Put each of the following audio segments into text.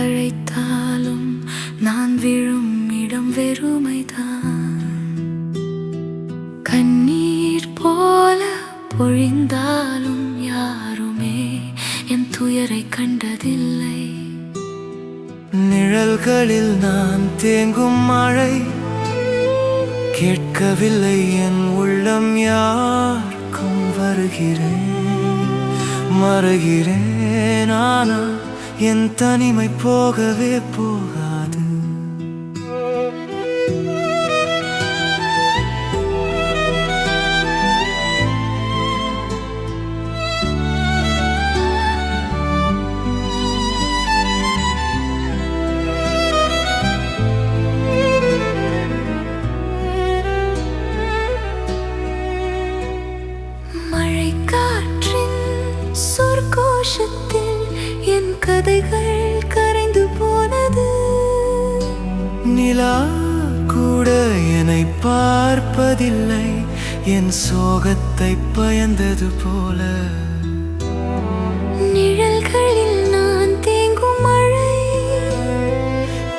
அழைத்தாலும் நான் விழும் இடம் வெறுமைதான். கண்ணீர் போல பொழிந்தாலும் யாருமே என் துயரை கண்டதில்லை. நிழல்களில் நான் தேங்கும் மழை கேட்கவில்லை என் உள்ளம் யாருக்கும் வருகிறேன் மறுகிறேன் ஆனால் என் தனிமை போகவே போகாது. மழைக்காற்றின் சொற்கோஷத்தில் என் கதைகள் கரைந்து போனது. நிலா கூட என்னை பார்ப்பதில்லை. என் சோகத்தை பயந்தது போல. நிழல்களில் நான் தேங்கும் மழை.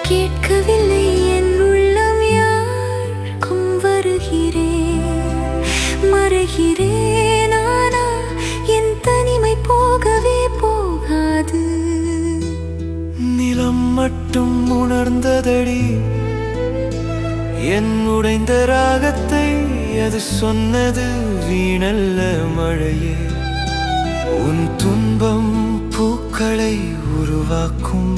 கேட்கவில்லை என் உள்ளம் யாருக்கும் வருகிறேன் மறைகிறேன் நிலம் மட்டும் உணர்ந்ததடி. என் உடைந்த ராகத்தை அது சொன்னது வீணல்ல மழையே. உன் துன்பம் பூக்களை உருவாக்கும்.